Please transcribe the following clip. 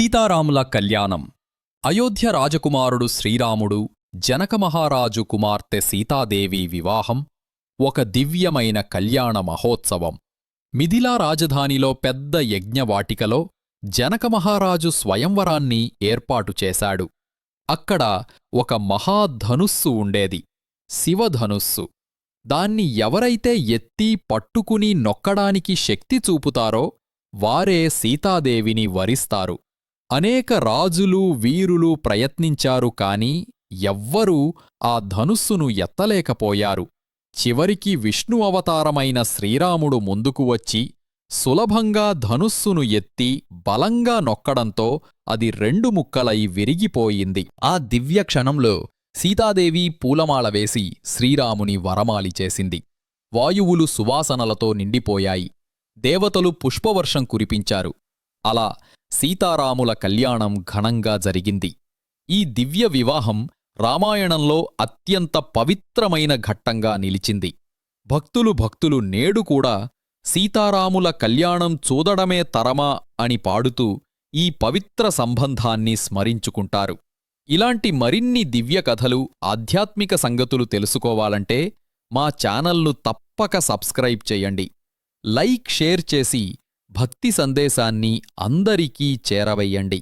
సీతారాముల కళ్యాణం. అయోధ్య రాజకుమారుడు శ్రీరాముడు జనక మహారాజు కుమార్తె సీతాదేవి వివాహం ఒక దివ్యమైన కళ్యాణ మహోత్సవం. మిథిలా రాజధానిలో పెద్ద యజ్ఞవాటికలో జనక మహారాజు స్వయంవరాన్ని ఏర్పాటు చేశాడు. అక్కడ ఒక మహాధనుస్సు ఉండేది శివధనుస్సు. దాన్ని ఎవరైతే ఎత్తి పట్టుకుని నొక్కడానికి శక్తి చూపుతారో వారే సీతాదేవిని వరిస్తారు. అనేక రాజులు వీరులు ప్రయత్నించారు కాని ఎవ్వరూ ఆ ధనుస్సును ఎత్తలేకపోయారు. చివరికి విష్ణు అవతారమైన శ్రీరాముడు ముందుకు వచ్చి సులభంగా ధనుస్సును ఎత్తి బలంగా నొక్కడంతో అది రెండు ముక్కలై విరిగిపోయింది. ఆ దివ్య క్షణంలో సీతాదేవి పూలమాల వేసి శ్రీరాముని వరమాలి చేసింది. వాయువులు సువాసనలతో నిండిపోయాయి. దేవతలు పుష్పవర్షం కురిపించారు. అలా సీతారాముల కళ్యాణం ఘనంగా జరిగింది. ఈ దివ్య వివాహం రామాయణంలో అత్యంత పవిత్రమైన ఘట్టంగా నిలిచింది. భక్తులు భక్తులు నేడు కూడా సీతారాముల కళ్యాణం చూదడమే తరమా అని పాడుతూ ఈ పవిత్ర సంబంధాన్ని స్మరించుకుంటారు. ఇలాంటి మరిన్ని దివ్య కథలు ఆధ్యాత్మిక సంగతులు తెలుసుకోవాలంటే మా ఛానల్ను తప్పక సబ్స్క్రైబ్ చేయండి. లైక్ షేర్ చేసి భక్తి సందేశాన్ని అందరికీ చేరవయ్యండి